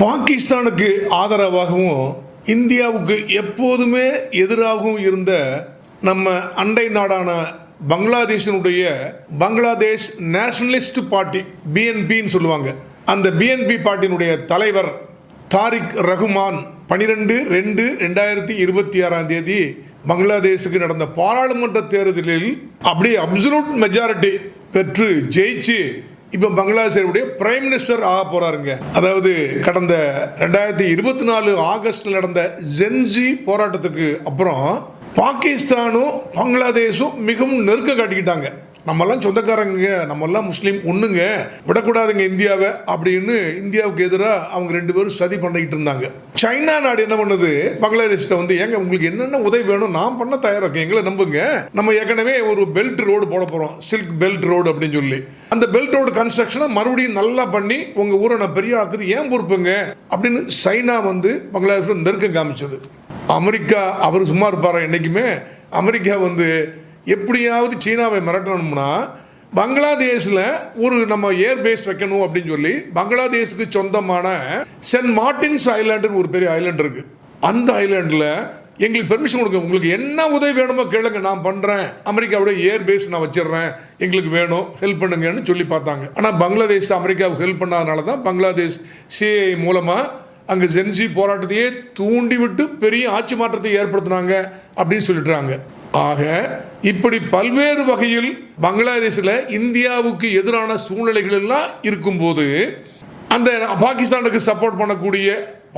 பாகிஸ்தானுக்கு ஆதரவாகவும் இந்தியாவுக்கு எப்போதுமே எதிராகவும் இருந்த நம்ம அண்டை நாடான பங்களாதேஷினுடைய பங்களாதேஷ் நேஷனலிஸ்ட் பார்ட்டி பிஎன்பின்னு சொல்லுவாங்க. அந்த பிஎன்பி பார்ட்டியினுடைய தலைவர் தாரிக் ரகுமான் பனிரெண்டு ரெண்டு ரெண்டாயிரத்தி இருபத்தி ஆறாம் தேதி பங்களாதேஷுக்கு நடந்த பாராளுமன்ற தேர்தலில் அப்படியே அப்சலூட் மெஜாரிட்டி பெற்று ஜெயிச்சு இப்போ பங்களாதேஷருடைய பிரைம் மினிஸ்டர் ஆக போறாருங்க. அதாவது கடந்த ரெண்டாயிரத்தி இருபத்தி நாலு ஆகஸ்ட் நடந்த ஜென்ஜி போராட்டத்துக்கு அப்புறம் பாகிஸ்தானும் பங்களாதேஷும் மிகவும் நெருக்க காட்டிக்கிட்டாங்க. நம்மெல்லாம் சொந்தக்காரங்க நம்மெல்லாம் முஸ்லீம் ஒண்ணுங்க. விடக்கூடாதுங்க இந்தியாவை அப்படின்னு இந்தியாவுக்கு எதிராக அவங்க ரெண்டு பேரும் சதி பண்ணிக்கிட்டு இருந்தாங்க. சைனா நாடு என்ன பண்ணுது? பங்களாதேஷ்ட வந்து ஏங்க உங்களுக்கு என்னென்ன உதவி வேணும்? நான் பண்ண தயாராக இருக்கேன் எங்களை நம்புங்க. நம்ம ஏற்கனவே ஒரு பெல்ட் ரோடு போட போறோம். சில்க் பெல்ட் ரோடு அப்படின்னு சொல்லி. அந்த பெல்ட் ரோடு கன்ஸ்ட்ரக்ஷனை மறுபடியும் நல்லா பண்ணி உங்க ஊரை நான் பெரிய ஆக்குது ஏன் பொறுப்புங்க? அப்படின்னு சைனா வந்து பங்களாதேஷ் நெருக்கம் காமிச்சது. அமெரிக்கா அவர் சும்மா இருப்பாரா என்னைக்குமே? அமெரிக்கா வந்து எப்படியாவது சீனாவை மிரட்டணும்னா பங்களாதேஷில் ஒரு நம்ம ஏர் பேஸ் வைக்கணும் அப்படின்னு சொல்லி பங்களாதேஷுக்கு சொந்தமான சென்ட் மார்டின்ஸ் ஐலாண்டுன்னு ஒரு பெரிய ஐலாண்ட் இருக்கு. அந்த ஐலாண்டில் எங்களுக்கு பெர்மிஷன் கொடுங்க. உங்களுக்கு என்ன உதவி வேணுமோ கேளுங்க. நான் பண்ணுறேன் அமெரிக்காவோட ஏர் பேஸ் நான் வச்சிடுறேன். எங்களுக்கு வேணும். ஹெல்ப் பண்ணுங்கன்னு சொல்லி பார்த்தாங்க. ஆனால் பங்களாதேஷ் அமெரிக்காவுக்கு ஹெல்ப் பண்ணாதனால தான் பங்களாதேஷ் சிஐ மூலமாக அங்கே ஜென்சி போராட்டத்தையே தூண்டி விட்டு பெரிய ஆட்சி மாற்றத்தை ஏற்படுத்தினாங்க அப்படின்னு சொல்லிடுறாங்க. ஆக இப்படி பல்வேறு வகையில் பங்களாதேஷில் இந்தியாவுக்கு எதிரான சூழ்நிலைகள் எல்லாம் இருக்கும்போது அந்த பாகிஸ்தானுக்கு சப்போர்ட் பண்ணக்கூடிய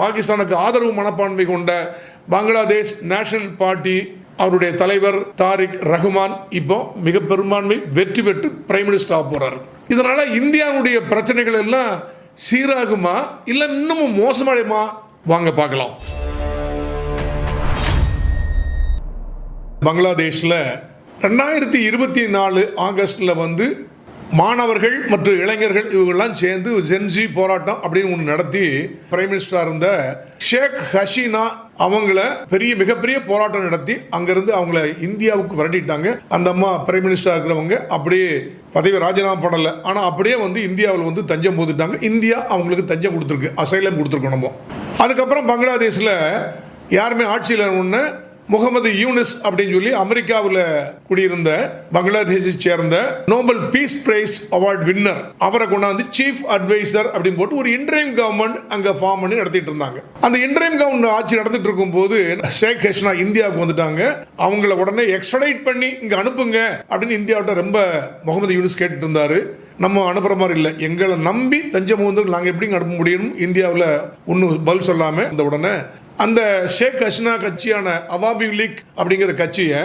பாகிஸ்தானுக்கு ஆதரவு மனப்பான்மை கொண்ட பங்களாதேஷ் நேஷனல் பார்ட்டி அவருடைய தலைவர் தாரிக் ரஹ்மான் இப்போ மிக பெரும்பான்மை வெற்றி பெற்று பிரைம் மினிஸ்டர் ஆக போறாரு. இதனால இந்தியாவுடைய பிரச்சனைகள் எல்லாம் சீராகுமா இல்லை இன்னமும் மோசமடையுமா வாங்க பார்க்கலாம். பங்களாதேஷில் ரெண்டாயிரத்தி இருபத்தி நாலு ஆகஸ்டில் வந்து மாணவர்கள் மற்றும் இளைஞர்கள் இவங்கெல்லாம் சேர்ந்து ஜென்ஜி போராட்டம் அப்படின்னு ஒன்று நடத்தி பிரைம் மினிஸ்டராக இருந்த ஷேக் ஹசீனா அவங்கள பெரிய மிகப்பெரிய போராட்டம் நடத்தி அங்கேருந்து அவங்கள இந்தியாவுக்கு விரட்டிட்டாங்க. அந்த அம்மா பிரைம் மினிஸ்டராக இருக்கிறவங்க அப்படியே பதவி ராஜினாமா பண்ணலை. ஆனால் அப்படியே வந்து இந்தியாவில் வந்து தஞ்சம் போதுட்டாங்க இந்தியா அவங்களுக்கு தஞ்சம் கொடுத்துருக்கு அசைலம் கொடுத்துருக்கணுமோ அதுக்கப்புறம் பங்களாதேஷில் யாருமே ஆட்சியில் ஒன்று முகமது யூனிஸ் அப்படின்னு சொல்லி அமெரிக்காவில் குடியிருந்த பங்களாதேஷை சேர்ந்த Nobel peace prize award winner. அவரை கொண்டாந்து சீஃப் அட்வைசர் அப்படின்னு போட்டு ஒரு இன்ட்ரைம் கவர்மெண்ட் அங்கே ஃபார்ம் பண்ணி நடத்திட்டு இருந்தாங்க. அந்த இன்ட்ரைம் கவர்மெண்ட் ஆட்சி நடத்திட்டு இருக்கும்போது ஷேக் ஹெஷ்னா இந்தியாவுக்கு வந்துட்டாங்க. அவங்கள உடனே எக்ஸ்ட்ரடைட் பண்ணி இங்கே அனுப்புங்க அப்படின்னு இந்தியாவிட்ட ரொம்ப முகமது யூனிஸ் கேட்டுட்டு இருந்தாரு. நம்ம அனுப்புற மாதிரி இல்லை. எங்களை நம்பி தஞ்சம் வந்து நாங்கள் எப்படிங்க அனுப்ப முடியும்? இந்தியாவில் ஒன்றும் பதில் சொல்லாமல் அந்த உடனே அந்த ஷேக் ஹஸ்னா கட்சியான அவாபி லீக் அப்படிங்கிற கட்சியை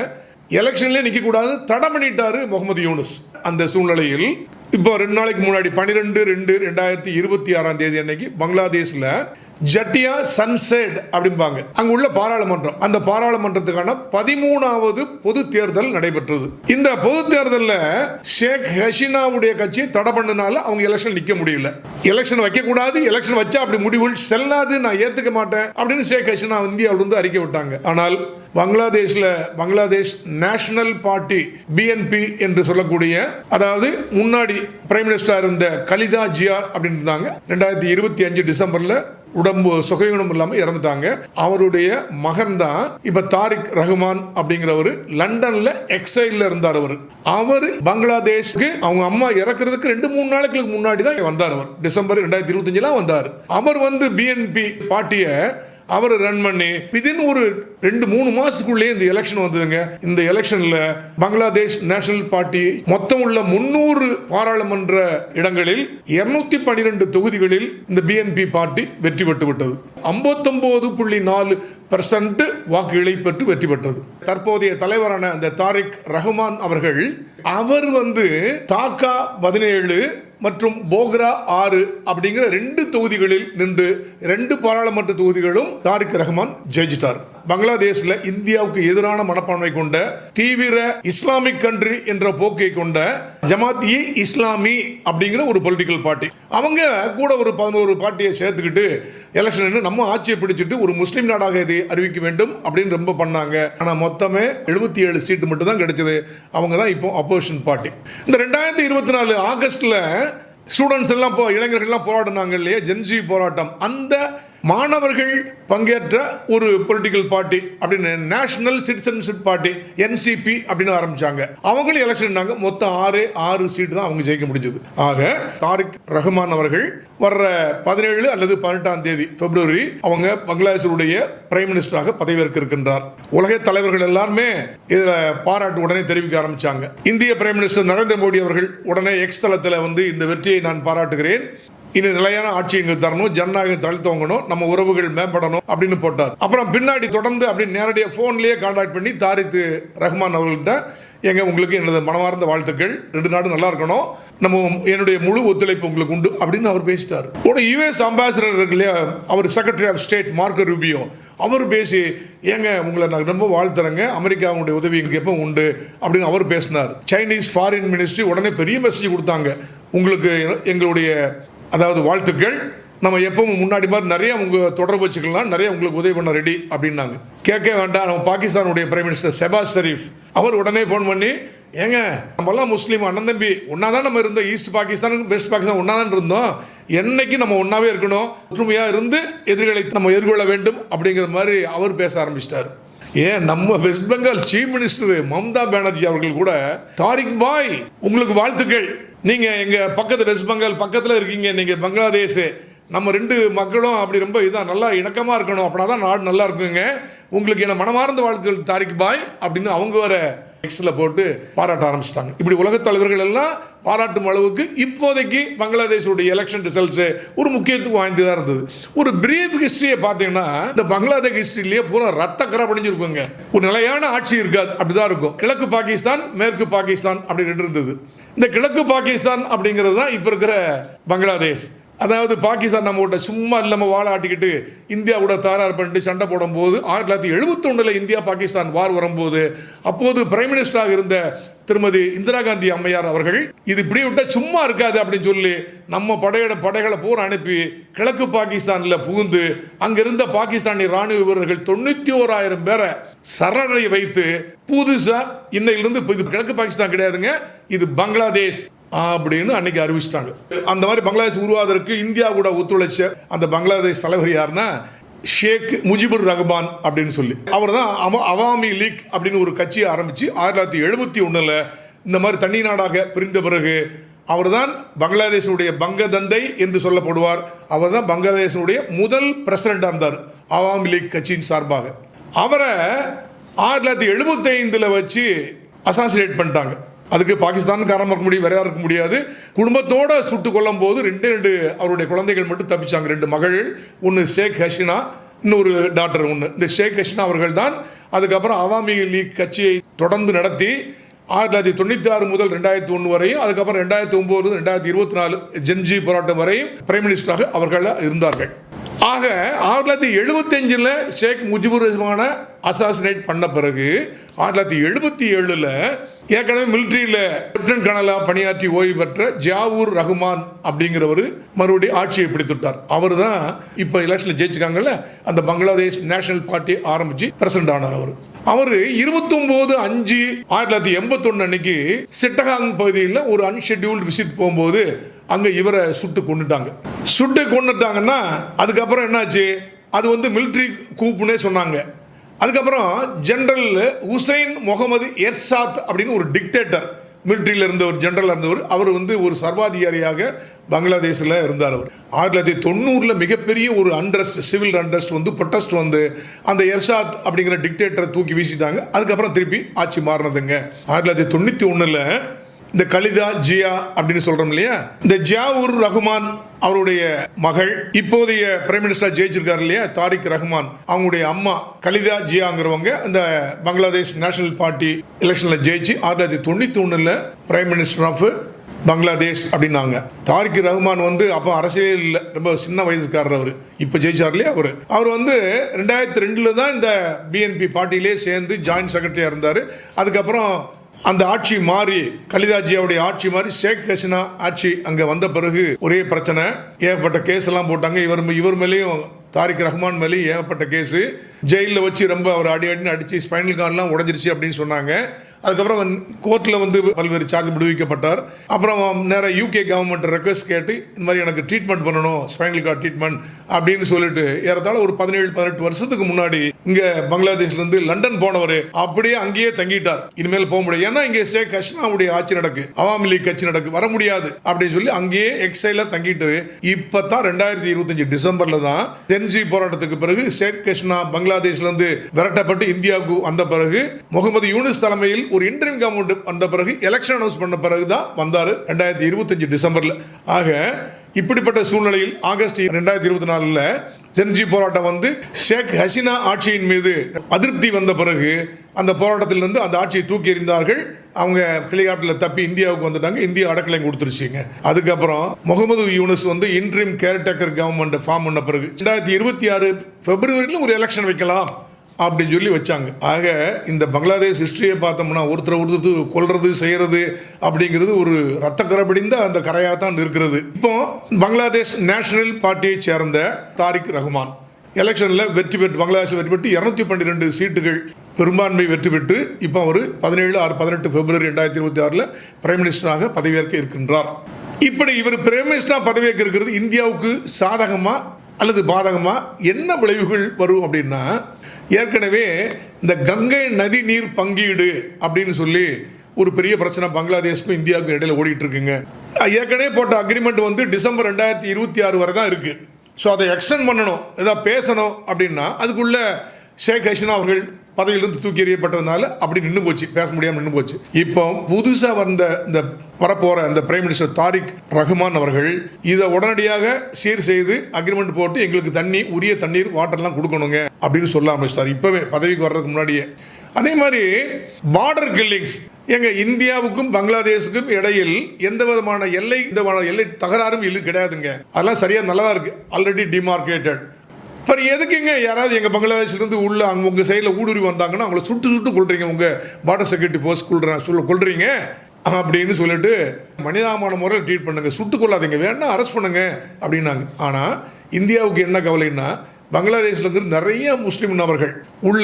எலெக்ஷன்லேயே நிற்கக்கூடாது தடை பண்ணிட்டாரு முகமது யூனுஸ். அந்த சூழ்நிலையில் இப்போ ரெண்டு நாளைக்கு முன்னாடி பன்னிரெண்டு ரெண்டு ரெண்டாயிரத்தி இருபத்தி ஆறாம் தேதி அன்னைக்கு பங்களாதேஷில் ஜட்டியா சன்செட் அப்படிம்பாங்க. அங்க உள்ள பாராளுமன்றம். அந்த பாராளுமன்றத்துக்கான பதிமூணாவது பொது தேர்தல் நடைபெற்றது. இந்த பொது தேர்தலில் ஷேக் ஹசீனாவுடைய கட்சி தடை பண்ணனால அவங்க எலெக்ஷன் நிக்க முடியல. எலெக்ஷன் வைக்க கூடாது எலெக்ஷன் வச்சா அப்படி முடிவு செல்லாது நான் ஏத்துக்க மாட்டேன் அப்படின்னு ஷேக் ஹசீனா இந்தியாவிலிருந்து வந்து அறிக்கை விட்டாங்க. ஆனால் பங்களாதேஷ்ல பங்களாதேஷ் நேஷனல் பார்ட்டி பிஎன்பி என்று சொல்லக்கூடிய அதாவது முன்னாடி பிரைம் மினிஸ்டர் இருந்த கலிதா ஜியார் அப்படின்னு இருந்தாங்க. ரெண்டாயிரத்தி இருபத்தி அஞ்சு டிசம்பர்ல உடம்பு சுகைகுணம் இல்லாமல் இறந்துட்டாங்க. அவருடைய மகன் தான் இப்ப தாரிக் ரஹ்மான் அப்படிங்கிறவர். லண்டன்ல எக்ஸைல்ல இருந்தார் அவர். அவர் பங்களாதேஷ்க்கு அவங்க அம்மா இறக்குறதுக்கு ரெண்டு மூணு நாளைக்கு முன்னாடி தான் வந்தார் அவர். டிசம்பர் ரெண்டாயிரத்தி இருபத்தஞ்சுலாம் வந்தார். அவர் வந்து பிஎன்பி பார்ட்டியை அவர் ரன் பண்ணி விதின் ஒரு ரெண்டு மூணு மாசத்துக்குள்ளேயே இந்த எலெக்ஷன் வந்ததுங்க. இந்த எலெக்ஷன்ல பங்களாதேஷ் நேஷனல் பார்ட்டி மொத்தம் உள்ள முன்னூறு பாராளுமன்ற இடங்களில் இருநூத்தி பனிரெண்டு தொகுதிகளில் இந்த பிஎன்பி பார்ட்டி வெற்றி பெற்று விட்டது. ஐம்பத்தொன்பது புள்ளி நாலு பர்சன்ட் வாக்குகளை பெற்று வெற்றி பெற்றது. தற்போதைய தலைவரான அந்த தாரிக் ரஹ்மான் அவர்கள் அவர் வந்து தாக்கா பதினேழு மற்றும் போக்ரா ஆறு அப்படிங்கிற ரெண்டு தொகுதிகளில் நின்று ரெண்டு பாராளுமன்ற தொகுதிகளும் தாரிக் ரஹ்மான் ஜெயிச்சிட்டார். பங்களாதேஷில் இந்தியாவுக்கு எதிரான மனப்பான்மை கொண்ட தீவிர இஸ்லாமிக் கண்ட்ரி என்ற போக்கை கொண்ட ஜமாத் இ இஸ்லாமி அப்படிங்கிற ஒரு பொலிட்டிக்கல் பார்ட்டி அவங்க கூட ஒரு பதினோரு பார்ட்டியை சேர்த்துக்கிட்டு எலெக்ஷன் நம்ம ஆட்சியை பிடிச்சிட்டு ஒரு முஸ்லீம் நாடாக இதை அறிவிக்க வேண்டும் அப்படின்னு ரொம்ப பண்ணாங்க. ஆனால் மொத்தமே எழுபத்தி ஏழு சீட்டு மட்டும் தான் கிடைச்சது. அவங்க தான் இப்போ அப்போசிஷன் பார்ட்டி இந்த ரெண்டாயிரத்தி இருபத்தி நாலு ஆகஸ்ட்ல ஸ்டூடெண்ட்ஸ் எல்லாம் போ இளைஞர்கள்லாம் போராடினாங்க இல்லையா? ஜென்சி போராட்டம். அந்த மாணவர்கள் பங்கேற்ற ஒரு பொலிட்டிக்கல் பார்ட்டி அப்படின்னு நேஷனல் சிட்டிசன்ஷிப் பார்ட்டி என்சிபி அப்படின்னு ஆரம்பிச்சாங்க. அவங்களும் எலெக்ஷன் மொத்தம் ஆறு ஆறு சீட்டு தான் அவங்க ஜெயிக்க முடிஞ்சது. ஆக தாரிக் ரஹ்மான் அவர்கள் வர்ற பதினேழு அல்லது பதினெட்டாம் தேதி பிப்ரவரி அவங்க பங்களாதேஷருடைய பிரைம் மினிஸ்டராக பதவியேற்க இருக்கின்றார். உலக தலைவர்கள் எல்லாருமே இதில் பாராட்டு உடனே தெரிவிக்க ஆரம்பிச்சாங்க. இந்திய பிரைம் மினிஸ்டர் நரேந்திர மோடி அவர்கள் உடனே எக்ஸ் தளத்தில் வந்து இந்த வெற்றியை நான் பாராட்டுகிறேன். இனி நிலையான ஆட்சி எங்களுக்கு தரணும் ஜனநாயகம் தழுத்தவங்கணும் நம்ம உறவுகள் மேம்படணும் அப்படின்னு போட்டார். அப்புறம் பின்னாடி தொடர்ந்து அப்படின்னு நேரடியாக ஃபோன்லேயே கான்டாக்ட் பண்ணி தாரித்து ரஹ்மான் அவர்கள்ட்ட எங்க உங்களுக்கு எனது மனமார்ந்த வாழ்த்துக்கள். ரெண்டு நாடும் நல்லா இருக்கணும். நம்ம என்னுடைய முழு ஒத்துழைப்பு உங்களுக்கு உண்டு அப்படின்னு அவர் பேசிட்டார். உடனே யுஎஸ் அம்பாசிடர் இருக்கு இல்லையா? அவர் secretary of state Marco Rubio. அவர் பேசி ஏங்க உங்களை நான் ரொம்ப வாழ்த்துறேங்க. அமெரிக்காவுடைய உதவி எங்களுக்கு எப்போ உண்டு அப்படின்னு அவர் பேசினார். சைனீஸ் ஃபாரின் மினிஸ்ட்ரி உடனே பெரிய மெசேஜ் கொடுத்தாங்க. உங்களுக்கு எங்களுடைய அதாவது வாழ்த்துக்கள். நம்ம எப்பவும் முன்னாடி மாதிரி நிறைய உங்க தொடர்பு வச்சுக்கலாம். நிறைய உங்களுக்கு உதவி பண்ண ரெடி அப்படின்னாங்க. கேட்க வேண்டாம். நம்ம பாகிஸ்தானுடைய பிரைம் மினிஸ்டர் செபாஸ் ஷெரீஃப் அவர் உடனே ஃபோன் பண்ணி ஏங்க நம்மலாம் முஸ்லீம் அண்ணன் தம்பி. ஒன்றா தான் நம்ம இருந்தோம். ஈஸ்ட் பாகிஸ்தானுக்கும் வெஸ்ட் பாகிஸ்தான் ஒன்றா தான் இருந்தோம். என்னைக்கு நம்ம ஒன்றாவே இருக்கணும்? ஒற்றுமையாக இருந்து எதிரிகளை நம்ம எதிர்கொள்ள வேண்டும். அப்படிங்கிற மாதிரி அவர் பேச ஆரம்பிச்சிட்டார். ஏன்? நம்ம West Bengal chief minister Mamata Banerjee அவர்கள் கூட தாரிக் பாய் உங்களுக்கு வாழ்த்துக்கள். நீங்கள் எங்கள் பக்கத்து வெஸ்ட் பெங்கால் பக்கத்தில் இருக்கீங்க நீங்கள் பங்களாதேஷ். நம்ம ரெண்டு மக்களும் அப்படி ரொம்ப இதாக நல்லா இணக்கமாக இருக்கணும். அப்படின்னா தான் நாடு நல்லா இருக்குங்க. உங்களுக்கு என்ன மனமார்ந்த வாழ்க்கைகள் தாரிக் பாய் அப்படின்னு அவங்க வர எக்ஸில் போட்டு பாராட்ட ஆரம்பிச்சிட்டாங்க. இப்படி உலகத் தலைவர்கள் எல்லாம் பாராட்டும் அளவுக்கு இப்போதைக்கு பங்களாதேஷுடைய எலெக்ஷன் ரிசல்ட்ஸ் ஒரு முக்கியத்துவம் வாய்ந்ததாக இருந்தது. ஒரு பிரீஃப் ஹிஸ்டரியை பார்த்தீங்கன்னா இந்த பங்களாதேஷ் ஹிஸ்டரியிலேயே பூரா ரத்த கரை படிஞ்சிருக்குங்க ஒரு நிலையான ஆட்சி இருக்காது அப்படிதான் இருக்கும். கிழக்கு பாகிஸ்தான் மேற்கு பாகிஸ்தான் அப்படின்னு இருந்தது. இந்த கிழக்கு பாகிஸ்தான் அப்படிங்கிறது தான் இப்போ இருக்கிற பங்களாதேஷ். அதாவது பாகிஸ்தான் நம்ம கிட்ட சும்மா இல்லாமல் வாழ ஆட்டிக்கிட்டு இந்தியா கூட தாரார் பண்ணிட்டு சண்டை போடும்போது ஆயிரத்தி தொள்ளாயிரத்தி எழுபத்தொன்னில் இந்தியா பாகிஸ்தான் வார் வரும்போது அப்போது பிரைம் மினிஸ்டராக இருந்த திருமதி இந்திரா காந்தி அம்மையார் அவர்கள் இது இப்படி விட்டால் சும்மா இருக்காது அப்படின்னு சொல்லி நம்ம படையோட படைகளை பூரா அனுப்பி கிழக்கு பாகிஸ்தானில் புகுந்து அங்கிருந்த பாகிஸ்தானி ராணுவ வீரர்கள் தொண்ணூற்றி ஓராயிரம் பேரை சரணடை வைத்து புதுசாக இன்னையிலிருந்து இது கிழக்கு பாகிஸ்தான் கிடையாதுங்க இது பங்களாதேஷ் அப்படின்னு அன்னைக்கு அறிவிச்சிட்டாங்க. அந்த மாதிரி பங்களாதேஷ் உருவாவதற்கு இந்தியா கூட ஒத்துழைச்ச அந்த பங்களாதேஷ் தலைவர் யாருன்னா ஷேக் முஜிபுர் ரஹ்மான் அப்படின்னு சொல்லி. அவர் தான் அவாமி லீக் அப்படின்னு ஒரு கட்சியை ஆரம்பித்து ஆயிரத்தி தொள்ளாயிரத்தி எழுபத்தி ஒன்றில் இந்த மாதிரி தனி நாடாக பிரிந்த பிறகு அவர்தான் பங்களாதேஷனுடைய பங்கதந்தை என்று சொல்லப்படுவார். அவர் தான் பங்களாதேஷனுடைய முதல் பிரசிடண்டாக இருந்தார் அவாமி லீக் கட்சியின் சார்பாக. அவரை ஆயிரத்தி தொள்ளாயிரத்தி எழுபத்தி ஐந்தில் வச்சு அசாசினேட் பண்ணிட்டாங்க. அதுக்கு பாகிஸ்தான் காரணமாக இருக்க முடியும் வேற இருக்க முடியாது. குடும்பத்தோடு சுட்டு கொல்லும் போது ரெண்டு ரெண்டு அவருடைய குழந்தைகள் மட்டும் தப்பிச்சாங்க. ரெண்டு மகள் ஒன்று ஷேக் ஹஷினா இன்னொரு டாக்டர் ஒன்று இந்த ஷேக் ஹஷினா அவர்கள் தான் அதுக்கப்புறம் அவாமி லீக் கட்சியை தொடர்ந்து நடத்தி ஆயிரத்தி தொள்ளாயிரத்தி தொண்ணூற்றி ஆறு முதல் ரெண்டாயிரத்தி ஒன்று வரையும் அதுக்கப்புறம் ரெண்டாயிரத்தி ஒம்பது ரெண்டாயிரத்தி இருபத்தி நாலு ஜென்ஜி போராட்டம் வரையும் பிரைம் மினிஸ்டராக அவர்கள் இருந்தார்கள். ஆக ஆயிரத்தி தொள்ளாயிரத்தி எழுபத்தஞ்சில் ஷேக் முஜிபுர் ரஹ்மான அசாசினேட் பண்ண பிறகு ஆயிரத்தி தொள்ளாயிரத்தி எழுபத்தி ஏழில் ஏற்கனவே மிலிட்ரியில் லெப்டினன்ட் கர்னலாக பணியாற்றி ஓய்வு பெற்ற ஜியாவூர் ரஹ்மான் அப்படிங்கிறவர் மறுபடியும் ஆட்சியை பிடித்துட்டார் அவர் தான் இப்போ எலெக்ஷனில் ஜெயிச்சுக்காங்கல்ல அந்த பங்களாதேஷ் நேஷனல் பார்ட்டி ஆரம்பிச்சு பிரசிடண்ட் ஆனார் அவர். அவர் இருபத்தொம்போது அஞ்சு ஆயிரத்தி தொள்ளாயிரத்தி எண்பத்தொன்று அன்னைக்கு சிட்டகாங் பகுதியில் ஒரு அன்ஷெட்யூல்டு விசிட் போகும்போது அங்கே இவரை சுட்டு கொண்டுட்டாங்க சுட்டு கொண்டுட்டாங்கன்னா அதுக்கப்புறம் என்னாச்சு? அது வந்து மிலிட்ரி கூப்புன்னே சொன்னாங்க. அதுக்கப்புறம் ஜென்ரல் ஹுசைன் முகமது எர்சாத் அப்படின்னு ஒரு டிக்டேட்டர் மிலிட்ரியில் இருந்த ஒரு ஜென்ரலாக இருந்தவர் அவர் வந்து ஒரு சர்வாதிகாரியாக பங்களாதேஷில் இருந்தார் அவர். ஆயிரத்தி தொள்ளாயிரத்தி தொண்ணூறில் மிகப்பெரிய ஒரு அண்ட்ரஸ்ட் சிவில் அண்ட்ரஸ்ட் வந்து ப்ரொட்டஸ்ட் வந்து அந்த எர்ஷாத் அப்படிங்கிற டிக்டேட்டரை தூக்கி வீசிட்டாங்க. அதுக்கப்புறம் திருப்பி ஆட்சி மாறினதுங்க. ஆயிரத்தி தொள்ளாயிரத்தி தொண்ணூற்றி ஒன்றில் இந்த கலிதா ஜியா அப்படின்னு சொல்றோம் இல்லையா? இந்த ஜியாவுர் ரஹ்மான் அவருடைய மகள் இப்போதைய பிரைம் மினிஸ்டர் ஜெயிச்சிருக்காரு இல்லையா? தாரிக் ரஹ்மான். அவங்களுடைய அம்மா கலிதா ஜியாங்கிறவங்க இந்த பங்களாதேஷ் நேஷனல் பார்ட்டி எலெக்ஷன்ல ஜெயிச்சு ஆயிரத்தி தொள்ளாயிரத்தி தொண்ணூத்தி ஒண்ணுல பிரைம் மினிஸ்டர் ஆஃப் பங்களாதேஷ் அப்படின்னாங்க. தாரிக் ரஹ்மான் வந்து அப்போ அரசியல் இல்லை. ரொம்ப சின்ன வயசுக்காரர் அவர். இப்போ ஜெயிச்சார் இல்லையா அவர்? அவர் வந்து ரெண்டாயிரத்தி ரெண்டில் தான் இந்த பிஎன்பி பார்ட்டியிலே சேர்ந்து ஜாயின்ட் செக்ரட்டரியாக இருந்தார். அதுக்கப்புறம் அந்த ஆட்சி மாறி கலிதாஜியாவுடைய ஆட்சி மாறி ஷேக் ஹசினா ஆட்சி அங்கே வந்த பிறகு ஒரே பிரச்சனை. ஏகப்பட்ட கேஸ் எல்லாம் போட்டாங்க. இவர் இவர் மேலேயும் தாரிக் ரஹ்மான் மேலேயும் ஏகப்பட்ட கேஸு ஜெயிலில் வச்சு ரொம்ப அவர் அடி அடின்னு அடித்து ஸ்பைனல் கார்டெலாம் உடஞ்சிருச்சு அப்படின்னு சொன்னாங்க. அதுக்கப்புறம் கோர்ட்டில் வந்து பல்வேறு சார்ஜ் விடுவிக்கப்பட்டார். அப்புறம் நேராக யூகே கவர்மெண்ட் ரெக்வஸ்ட் கேட்டு இந்த மாதிரி எனக்கு ட்ரீட்மெண்ட் பண்ணணும் ஸ்பைனல் கார்டு ட்ரீட்மெண்ட் அப்படின்னு சொல்லிட்டு ஏறத்தாழ ஒரு பதினேழு பதினெட்டு வருஷத்துக்கு முன்னாடி இங்கே பங்களாதேஷ்லேருந்து லண்டன் போனவர் அப்படியே அங்கேயே தங்கிட்டார். இனிமேல் போக முடியாது. ஏன்னா இங்கே ஷேக் ஹஸ்னாவுடைய ஆட்சி நடக்கு அவாமி லீக் கட்சி நடக்கு வர முடியாது அப்படின்னு சொல்லி அங்கேயே எக்ஸைல தங்கிட்டு இப்போ தான் ரெண்டாயிரத்தி இருபத்தஞ்சு டிசம்பர்ல தான் தென்சி போராட்டத்துக்கு பிறகு ஷேக் ஹஸ்னா பங்களாதேஷ்லேருந்து விரட்டப்பட்டு இந்தியாவுக்கு வந்த பிறகு முகமது யூனிஸ் தலைமையில் ஒரு இன்டர்வியூ கவர்மெண்ட் வந்த பிறகு எலெக்ஷன் அனௌன்ஸ் பண்ண பிறகு தான் வந்தார். ரெண்டாயிரத்தி இருபத்தஞ்சு டிசம்பரில். ஆக இப்படிப்பட்ட சூழ்நிலையில் ஆகஸ்ட் ரெண்டாயிரத்தி இருபத்தி நாலில் ஜென்ஜி போராட்டம் வந்து ஷேக் ஹசீனா ஆட்சியின் மீது அதிருப்தி வந்த பிறகு அந்த போராட்டத்திலிருந்து அந்த ஆட்சியை தூக்கி எறிந்தார்கள். அவங்க ஹெலிகாப்டரில் தப்பி இந்தியாவுக்கு வந்துட்டாங்க. இந்தியா அடக்கலை கொடுத்துருச்சிங்க. அதுக்கப்புறம் முகமது யூனிஸ் வந்து இன்ட்ரீம் கேர்டேக்கர் கவர்மெண்ட் ஃபார்ம் பண்ண பிறகு ரெண்டாயிரத்தி இருபத்தி ஆறு பிப்ரவரியிலும் ஒரு எலெக்ஷன் வைக்கலாம். அப்படின்னு சொல்லி வச்சாங்க. ஆக இந்த பங்களாதேஷ் ஹிஸ்டரியை பார்த்தோம்னா ஒருத்தர் ஒருத்தர் கொல்றது செய்யறது அப்படிங்கிறது ஒரு ரத்த கரப்படிந்த அந்த கரையாக தான் இருக்கிறது. இப்போ பங்களாதேஷ் நேஷனல் பார்ட்டியை சேர்ந்த தாரிக் ரஹ்மான் எலெக்ஷனில் வெற்றி பெற்று பங்களாதேஷ் வெற்றி பெற்று இரநூத்தி பன்னிரெண்டு சீட்டுகள் பெரும்பான்மை வெற்றி பெற்று இப்போ அவர் பதினேழு ஆறு பதினெட்டு பிப்ரவரி ரெண்டாயிரத்தி இருபத்தி ஆறில் பிரைம் மினிஸ்டராக பதவியேற்க இருக்கின்றார். இப்படி இவர் பிரைம் மினிஸ்டராக பதவியேற்க இருக்கிறது இந்தியாவுக்கு சாதகமாக அல்லது பாதகமாக என்ன விளைவுகள் வரும் அப்படின்னா ஏற்கனவே இந்த கங்கை நதி நீர் பங்கீடு அப்படின்னு சொல்லி ஒரு பெரிய பிரச்சனை பங்களாதேஷ்க்கும் இந்தியாவுக்கும் இடையில ஓடிட்டு இருக்குங்க ஏற்கனவே போட்ட அக்ரிமெண்ட் வந்து டிசம்பர் ரெண்டாயிரத்தி இருபத்தி ஆறு வரை தான் இருக்குது ஸோ அதை எக்ஸ்டெண்ட் பண்ணணும் ஏதாவது பேசணும் அப்படின்னா அதுக்குள்ளே ஷேக் ஹசீனா அவர்கள் பதவியிலிருந்து தூக்கி எறியப்பட்டதுனால அப்படி நின்று போச்சு. பேச முடியாமல் நின்று போச்சு. இப்போ புதுசாக வந்த இந்த வரப்போற இந்த பிரைம் மினிஸ்டர் தாரிக் ரஹ்மான் அவர்கள் இதை உடனடியாக சீர் செய்து அக்ரிமெண்ட் போட்டு எங்களுக்கு தண்ணி உரிய தண்ணீர் வாட்டர்லாம் கொடுக்கணுங்க அப்படின்னு சொல்ல ஆரம்பிச்சிட்டார். இப்போவே பதவிக்கு வர்றதுக்கு முன்னாடியே. அதே மாதிரி பார்டர் கில்லிங்ஸ் எங்க இந்தியாவுக்கும் பங்களாதேஷுக்கும் இடையில் எந்த விதமான எல்லை இந்த விதமான எல்லை தகராறும் இல்லை கிடையாதுங்க. அதெல்லாம் சரியா நல்லதா இருக்கு. ஆல்ரெடி டிமார்க்கேட்டட் அப்புறம் எதுக்குங்க யாராவது எங்கள் பங்களாதேஷ்லேருந்து உள்ள அங்கே உங்கள் சைடில் ஊடுருவி வந்தாங்கன்னா அவங்கள சுட்டு சுட்டு கொள்றீங்க உங்கள் பார்டர் செக்யூரிட்டி போஸ்ட் கொள்றேன் சொல்ல கொள்றீங்க அப்படின்னு சொல்லிட்டு மனிதாமான முறையில் ட்ரீட் பண்ணுங்க. சுட்டு கொள்ளாதீங்க. வேணா அரெஸ்ட் பண்ணுங்க. அப்படின்னாங்க. ஆனால் இந்தியாவுக்கு என்ன கவலைன்னா பங்களாதேஷ்ல இருந்து நிறைய முஸ்லீம் நபர்கள் உள்ள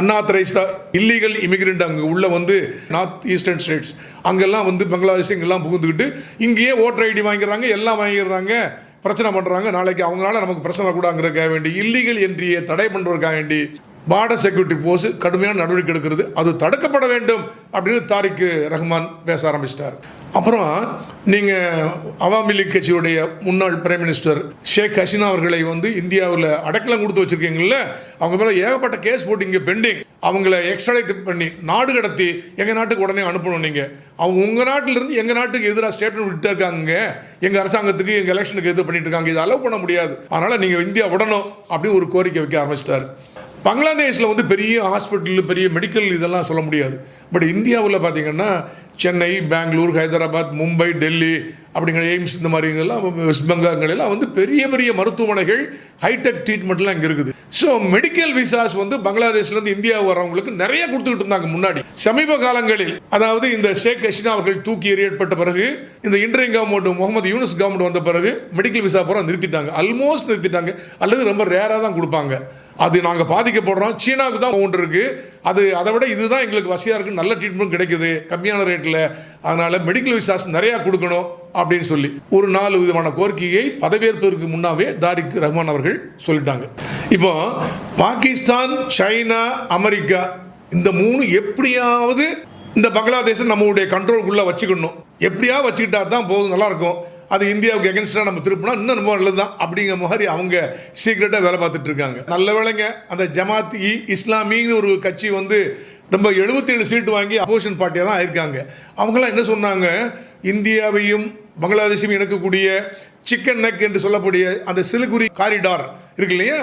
அன்ஆத்தரைஸ்டா இல்லீகல் இமிகிரண்ட் அங்கே உள்ள வந்து நார்த் ஈஸ்டர்ன் ஸ்டேட்ஸ் அங்கெல்லாம் வந்து பங்களாதேஷ் இங்கெல்லாம் புகுந்துக்கிட்டு இங்கேயே ஓட்டர் ஐடி வாங்கிடுறாங்க எல்லாம் வாங்கிடுறாங்க. பிரச்சனை பண்ணுறாங்க நாளைக்கு அவங்களால நமக்கு பிரச்சனை கூடாங்கிறதுக்காக வேண்டி இல்லீகல் என்ட்ரியை தடை பண்ணுறதுக்காக வேண்டி பார்டர் செக்யூரிட்டி போர்ஸ் கடுமையான நடவடிக்கை எடுக்கிறது. அது தடுக்கப்பட வேண்டும் அப்படின்னு தாரிக் ரஹ்மான் பேச ஆரம்பிச்சிட்டார். அப்புறம் நீங்கள் அவாமி லீக் கட்சியுடைய முன்னாள் பிரைம் மினிஸ்டர் ஷேக் ஹசீனா அவர்களை வந்து இந்தியாவில் அடக்கலம் கொடுத்து வச்சிருக்கீங்கல்ல அவங்க மேலே ஏகப்பட்ட கேஸ் போட்டு இங்கே பெண்டிங். அவங்கள எக்ஸ்ட்ராடேட் பண்ணி நாடு கடத்தி எங்கள் நாட்டுக்கு உடனே அனுப்பணும் நீங்கள் அவங்க உங்கள் நாட்டிலிருந்து எங்கள் நாட்டுக்கு எதிராக ஸ்டேட்மெண்ட் விட்டு இருக்காங்க. எங்கள் அரசாங்கத்துக்கு எங்கள் எலெக்ஷனுக்கு எதிர் பண்ணிட்டு இருக்காங்க. இதை அலோவ் பண்ண முடியாது. அதனால் நீங்கள் இந்தியா விடணும் அப்படின்னு ஒரு கோரிக்கை வைக்க ஆரம்பிச்சிட்டார். பங்களாதேஷில் வந்து பெரிய ஹாஸ்பிட்டல் பெரிய மெடிக்கல் இதெல்லாம் சொல்ல முடியாது. பட் இந்தியாவில் பார்த்தீங்கன்னா சென்னை பெங்களூர் ஹைதராபாத் மும்பை டெல்லி அப்படிங்கிற எய்ம்ஸ் இந்த மாதிரி இதெல்லாம் வெஸ்ட் பெங்கால்களெல்லாம் வந்து பெரிய பெரிய மருத்துவமனைகள் ஹைடெக் ட்ரீட்மெண்ட்லாம் இங்கே இருக்குது. ஸோ மெடிக்கல் விசாஸ் வந்து பங்களாதேஷ்லேருந்து இந்தியா வரவங்களுக்கு நிறைய கொடுத்துக்கிட்டு இருந்தாங்க முன்னாடி. சமீப காலங்களில் அதாவது இந்த ஷேக் ஹசினா அவர்கள் தூக்கி எறியப்பட்ட பிறகு இந்த இன்றைய கவர்மெண்ட் முகமது யூனிஸ் கவர்மெண்ட் வந்த பிறகு மெடிக்கல் விசா பூரா நிறுத்திட்டாங்க. ஆல்மோஸ்ட் நிறுத்திட்டாங்க. அல்லது ரொம்ப ரேராக தான் கொடுப்பாங்க. அது நாங்கள் பாதிக்கப்படுறோம். சீனாவுக்கு தான் ஒன்று இருக்குது அது அதை விட இதுதான் எங்களுக்கு வசதியாக இருக்குது நல்ல ட்ரீட்மெண்ட் கிடைக்குது. கம்மியான ரேட்டில் அதனால் மெடிக்கல் விசாஸ் நிறையா கொடுக்கணும் அப்படின்னு சொல்லி. ஒரு நாலு விதமான கோரிக்கையை பதவியேற்பதற்கு முன்னாவே தாரிக் ரஹ்மான் அவர்கள் சொல்லிட்டாங்க. இப்போ பாகிஸ்தான் சைனா அமெரிக்கா இந்த மூணு எப்படியாவது இந்த பங்களாதேஷை நம்மளுடைய கண்ட்ரோல்குள்ளே வச்சுக்கணும். எப்படியா வச்சுக்கிட்டா தான் போதும் நல்லாயிருக்கும் அது இந்தியாவுக்கு எகென்ஸ்டாக நம்ம திருப்பினா இன்னும் ரொம்ப நல்லது தான் அப்படிங்கிற மாதிரி அவங்க சீக்கிரட்டாக வேலை பார்த்துட்டு இருக்காங்க. நல்ல வேளைங்க அந்த ஜமாத் இ இஸ்லாமிங்கிற ஒரு கட்சி வந்து ரொம்ப 77 சீட்டு வாங்கி அப்போசிஷன் பார்ட்டியாக தான் ஆயிருக்காங்க. அவங்களாம் என்ன சொன்னாங்க? இந்தியாவையும் பங்களாதேஷையும் இணைக்கக்கூடிய சிக்கன் நெக் என்று சொல்லக்கூடிய அந்த சிலுகுரி காரிடார் இருக்கு இல்லையா?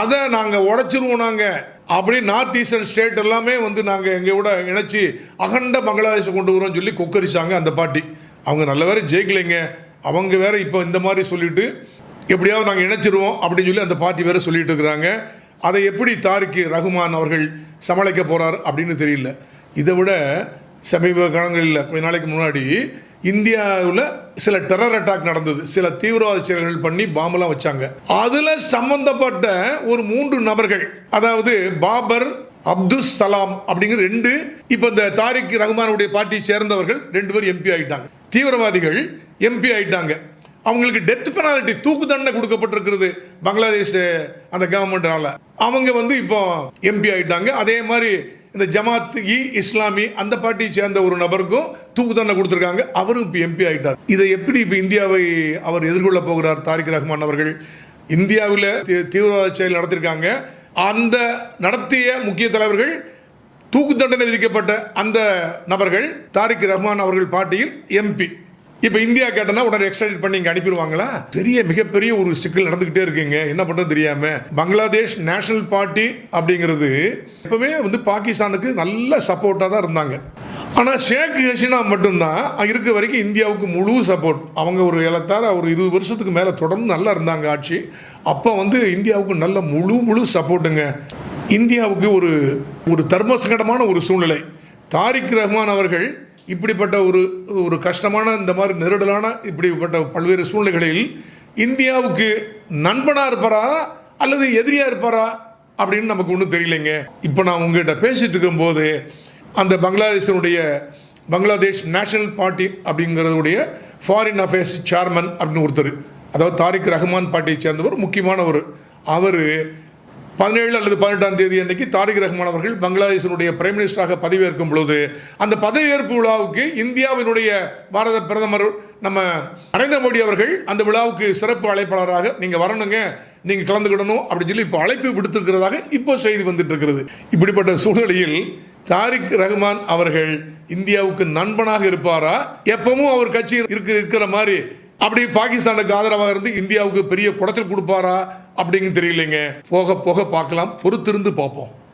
அதை நாங்கள் உடச்சிருவோம் நாங்கள் அப்படி நார்த் ஈஸ்டர்ன் ஸ்டேட் எல்லாமே வந்து நாங்கள் எங்களோட இணைச்சி அகண்ட பங்களாதேஷை கொண்டு வரோம்னு சொல்லி கொக்கரிச்சாங்க அந்த பாட்டி அவங்க நல்ல வேற ஜெயிக்கலைங்க. அவங்க வேற இப்போ இந்த மாதிரி சொல்லிட்டு எப்படியாவது நாங்கள் இணைச்சிருவோம் அப்படின்னு சொல்லி அந்த பார்ட்டி வேற சொல்லிட்டு இருக்கிறாங்க. அதை எப்படி தாரிக்கு ரகுமான் அவர்கள் சமாளிக்க போகிறார் அப்படின்னு தெரியல. இதை விட சமீப காலங்களில் கொஞ்ச நாளைக்கு முன்னாடி இந்தியாவில் சில டெரர் அட்டாக் நடந்தது. சில தீவிரவாத செயல்கள் பண்ணி பாம்பெல்லாம் வச்சாங்க. அதில் சம்பந்தப்பட்ட ஒரு மூன்று நபர்கள் அதாவது பாபர் அப்துல் சலாம் அப்படிங்கிற ரெண்டு இப்போ இந்த தாரிக் ரஹ்மானுடைய பார்ட்டியை சேர்ந்தவர்கள் ரெண்டு பேரும் எம்பி ஆகிட்டாங்க தீவிரவாதிகள் எம்பி ஆயிட்டாங்க. அவங்களுக்கு டெத் பெனால்ட்டி தூக்கு தண்டனை கொடுக்கப்பட்டிருக்கிறது பங்களாதேஷ் அந்த கவர்மெண்ட்னால அவங்க வந்து இப்போ எம்பி ஆயிட்டாங்க. அதே மாதிரி இந்த ஜமாத் இ இஸ்லாமி அந்த பார்ட்டியை சேர்ந்த ஒரு நபருக்கும் தூக்கு தண்டனை கொடுத்துருக்காங்க. அவரும் இப்போ எம்பி ஆயிட்டார். இதை எப்படி இப்போ இந்தியாவை அவர் எதிர்கொள்ள போகிறார் தாரிக் ரஹ்மான் அவர்கள்? இந்தியாவில் தீ- தீவிரவாத செயல் நடத்திருக்காங்க. அந்த நடத்திய முக்கிய தலைவர்கள் தூக்கு தண்டனை விதிக்கப்பட்ட அந்த நபர்கள் தாரிக் ரஹ்மான் அவர்கள் பார்ட்டியில் எம்பி இப்போ இந்தியா கேட்டனா உடனே எக்ஸ்டைட் பண்ணி இங்கே அனுப்பிடுவாங்களா? பெரிய மிகப்பெரிய ஒரு சிக்கல் நடந்துகிட்டே இருக்குங்க. என்ன பண்ணுறது தெரியாம. பங்களாதேஷ் நேஷனல் பார்ட்டி அப்படிங்கிறது எப்பவுமே வந்து பாகிஸ்தானுக்கு நல்ல சப்போர்ட்டாக தான் இருந்தாங்க. ஆனால் ஷேக் ஹசீனா மட்டும்தான் இருக்க வரைக்கும் இந்தியாவுக்கு முழு சப்போர்ட் அவங்க ஒரு ஏலத்தார ஒரு இருபது வருஷத்துக்கு மேலே தொடர்ந்து நல்லா இருந்தாங்க ஆட்சி. அப்போ வந்து இந்தியாவுக்கு நல்ல முழு முழு சப்போர்ட்டுங்க இந்தியாவுக்கு ஒரு ஒரு தர்மசங்கடமான ஒரு சூழ்நிலை. தாரிக் ரஹ்மான் அவர்கள் இப்படிப்பட்ட ஒரு ஒரு கஷ்டமான இந்த மாதிரி நெருடலான இப்படிப்பட்ட பல்வேறு சூழ்நிலைகளில் இந்தியாவுக்கு நண்பனாக இருப்பாரா? அல்லது எதிரியாக இருப்பாரா? அப்படின்னு நமக்கு ஒன்றும் தெரியலைங்க. இப்போ நான் உங்ககிட்ட பேசிகிட்டு இருக்கும்போது அந்த பங்களாதேஷனுடைய பங்களாதேஷ் நேஷனல் பார்ட்டி அப்படிங்கிறதுடைய ஃபாரின் அஃபேர்ஸ் சேர்மன் அப்படின்னு ஒருத்தர். அதாவது தாரிக் ரஹ்மான் பார்ட்டியை சேர்ந்தவர் முக்கியமானவர் அவர் பதினேழு அல்லது பதினெட்டாம் தேதி அன்னைக்கு தாரிக் ரஹ்மான் அவர்கள் பங்களாதேஷனுடைய பிரைம் மினிஸ்டராக பதவியேற்கும் பொழுது அந்த பதவியேற்பு விழாவுக்கு இந்தியாவினுடைய பாரத பிரதமர் நம்ம நரேந்திர மோடி அவர்கள் அந்த விழாவுக்கு சிறப்பு அழைப்பாளராக நீங்கள் வரணுங்க நீங்கள் கலந்துக்கிடணும் அப்படின்னு சொல்லி இப்போ அழைப்பு விடுத்திருக்கிறதாக இப்போ செய்தி வந்துட்டு இருக்கிறது இப்படிப்பட்ட சூழ்நிலையில் தாரிக் ரஹ்மான் அவர்கள் இந்தியாவுக்கு நண்பனாக இருப்பாரா? எப்பவும் அவர் கட்சி இருக்கு இருக்கிற மாதிரி அப்படி பாகிஸ்தானுக்கு ஆதரவாக இருந்து இந்தியாவுக்கு பெரிய குடைச்சல் கொடுப்பாரா அப்படிங்கிறது தெரியலைங்க. போக போக பார்க்கலாம். பொறுத்திருந்து பார்ப்போம்.